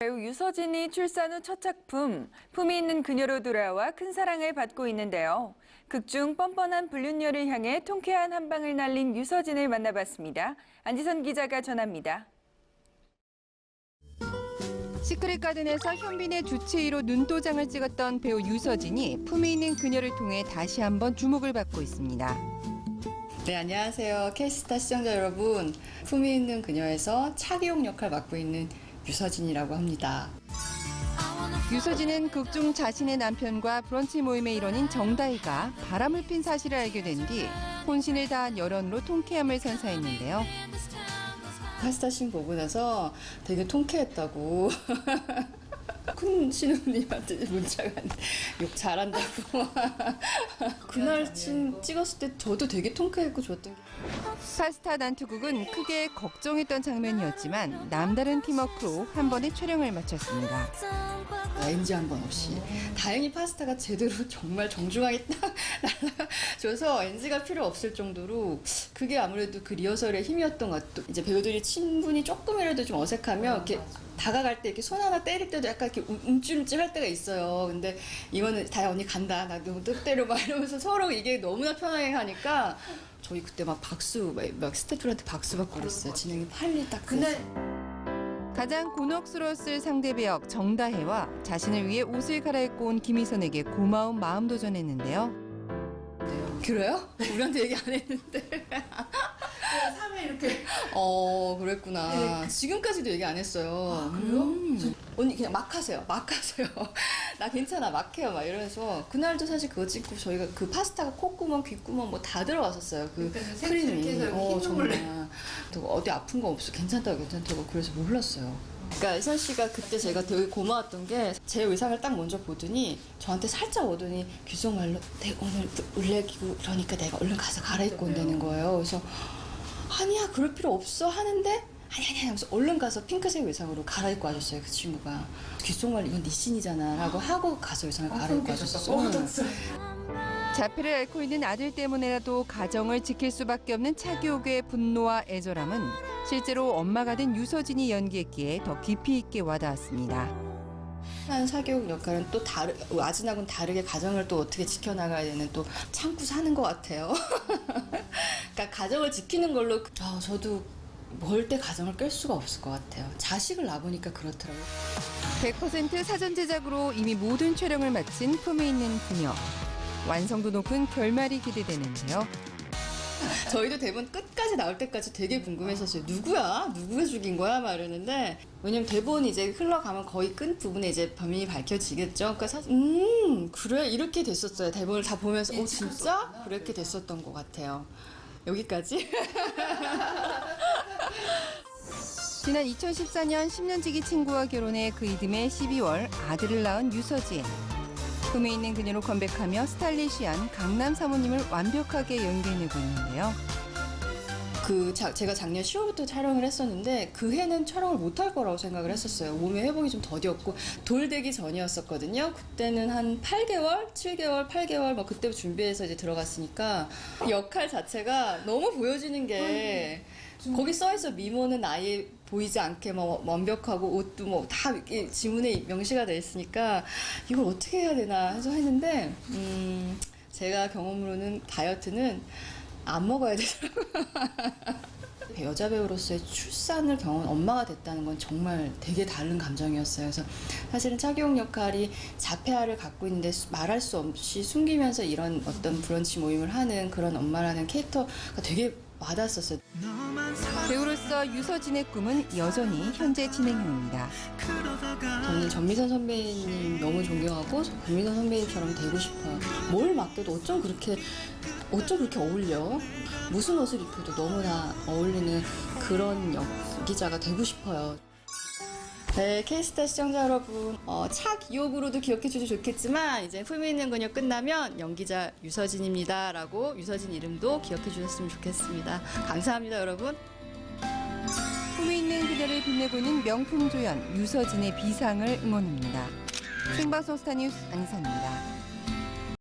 배우 유서진이 출산 후 첫 작품 품이 있는 그녀로 돌아와 큰 사랑을 받고 있는데요. 극중 뻔뻔한 불륜녀를 향해 통쾌한 한 방을 날린 유서진을 만나봤습니다. 안지선 기자가 전합니다. 시크릿 가든에서 현빈의 주치의로 눈도장을 찍었던 배우 유서진이 품이 있는 그녀를 통해 다시 한번 주목을 받고 있습니다. 네, 안녕하세요. 캐스타 시청자 여러분. 품이 있는 그녀에서 차기용 역할 맡고 있는 유서진이라고 합니다. 유서진은 극중 자신의 남편과 브런치 모임의 일원인 정다희가 바람을 핀 사실을 알게 된 뒤 혼신을 다한 열연으로 통쾌함을 선사했는데요. 파스타 씬 보고 나서 되게 통쾌했다고. 큰 신우님한테 문자가 욕 잘한다고. 그날 씬 찍었을 때 저도 되게 통쾌했고 좋았던 게 파스타 난투극은 크게 걱정했던 장면이었지만 남다른 팀워크로 한 번에 촬영을 마쳤습니다. NG 한번 없이. 다행히 파스타가 제대로 정말 정중하게 딱 날라줘서 NG가 필요 없을 정도로 그게 아무래도 그 리허설의 힘이었던 것 같아요. 이제 배우들이 친분이 조금이라도 좀 어색하면 이렇게 다가갈 때 이렇게 손 하나 때릴 때도 약간 이렇게 움- 움찔움찔 할 때가 있어요. 근데 이거는 다야 언니 간다. 나 너무 뜻 때려 막 이러면서 서로 이게 너무나 편하게 하니까 저희 그때 막 박수 막, 막 스태프들한테 박수 받고 그랬어요. 진행이 빨리 딱 그날 가장 곤혹스러웠을 상대 배역 정다혜와 자신을 위해 옷을 갈아입고 온 김희선에게 고마운 마음도 전했는데요. 그래요? 우리한테 얘기 안 했는데. 3회 이렇게. 어, 그랬구나. 지금까지도 얘기 안 했어요. 아, 그래요? 언니 그냥 막 하세요. 막 하세요. 나 괜찮아. 막 해요. 막 이러면서. 그날도 사실 그거 찍고 저희가 그 파스타가 콧구멍, 귓구멍 뭐 다 들어갔었어요. 그 크림이. 어, 정말. 또 어디 아픈 거 없어. 괜찮다고 괜찮다고. 그래서 몰랐어요. 그러니까 이선 씨가 그때 제가 되게 고마웠던 게 제 의상을 딱 먼저 보더니 저한테 살짝 오더니 귓속말로 내 오늘 울레기고 그러니까 내가 얼른 가서 갈아입고 온다는 거예요. 그래서 아니야 그럴 필요 없어 하는데 아니 아니 하면서 얼른 가서 핑크색 의상으로 갈아입고 와줬어요 그 친구가 귓속말 이건 네 씬이잖아. 라고 하고 가서 의상을 갈아입고 와줬어 자폐를 앓고 있는 아들 때문에라도 가정을 지킬 수밖에 없는 차기옥의 분노와 애절함은 실제로 엄마가 된 유서진이 연기했기에 더 깊이 있게 와닿았습니다. 한 사교육 역할은 또 다르 아진하고는 다르게 가정을 또 어떻게 지켜나가야 되는 또 참고 사는 것 같아요. 그러니까 가정을 지키는 걸로. 아, 저도 멀때 가정을 깰 수가 없을 것 같아요. 자식을 낳아보니까 그렇더라고요. 100% 사전 제작으로 이미 모든 촬영을 마친 품이 있는 그녀. 완성도 높은 결말이 기대되는데요. 저희도 대본 끝까지 나올 때까지 되게 궁금했었어요. 누구야? 누구가 죽인 거야? 막 이러는데 왜냐면 대본이 이제 흘러가면 거의 끝 부분에 이제 범인이 밝혀지겠죠. 그러니까 사실 음 그래 이렇게 됐었어요. 대본을 다 보면서 어 진짜 그렇게 됐었던 것 같아요. 여기까지. 지난 2014년 10년지기 친구와 결혼해 그 이듬해 12월 아들을 낳은 유서진. 품에 있는 그녀로 컴백하며 스타일리시한 강남 사모님을 완벽하게 연기해내고 있는데요. 그 자- 제가 작년 10월부터 촬영을 했었는데 그 해는 촬영을 못 할 거라고 생각을 했었어요. 몸의 회복이 좀 더디었고 돌되기 전이었었거든요. 그때는 한 8개월, 7개월, 8개월 뭐 그때 준비해서 이제 들어갔으니까 역할 자체가 너무 보여지는 게 거기 써 있어 미모는 아예 보이지 않게 뭐 완벽하고 옷도 뭐 다 지문에 명시가 돼 있으니까 이걸 어떻게 해야 되나 해서 했는데 음 제가 경험으로는 다이어트는 안 먹어야 되더라고요. 여자 배우로서의 출산을 경험한 엄마가 됐다는 건 정말 되게 다른 감정이었어요. 그래서 사실은 차기용 역할이 자폐아를 갖고 있는데 수- 말할 수 없이 숨기면서 이런 어떤 브런치 모임을 하는 그런 엄마라는 캐릭터가 되게 와닿았었어요. 배우로서 유서진의 꿈은 여전히 현재 진행 중입니다. 저는 전미선 선배님 너무 존경하고 전미선 선배님처럼 되고 싶어요. 뭘 맡겨도 어쩜 그렇게 어쩜 그렇게 어울려? 무슨 옷을 입혀도 너무나 어울리는 그런 연기자가 되고 싶어요. 네, 케이스타 시청자 여러분, 어, 차 기억으로도 기억해 주셔도 좋겠지만, 이제 품이 있는 그녀 끝나면 연기자 유서진입니다라고 유서진 이름도 기억해 주셨으면 좋겠습니다. 감사합니다, 여러분. 품에 있는 그녀를 빛내고 있는 명품 조연 유서진의 비상을 응원합니다. 생방송 스타뉴스 안산입니다.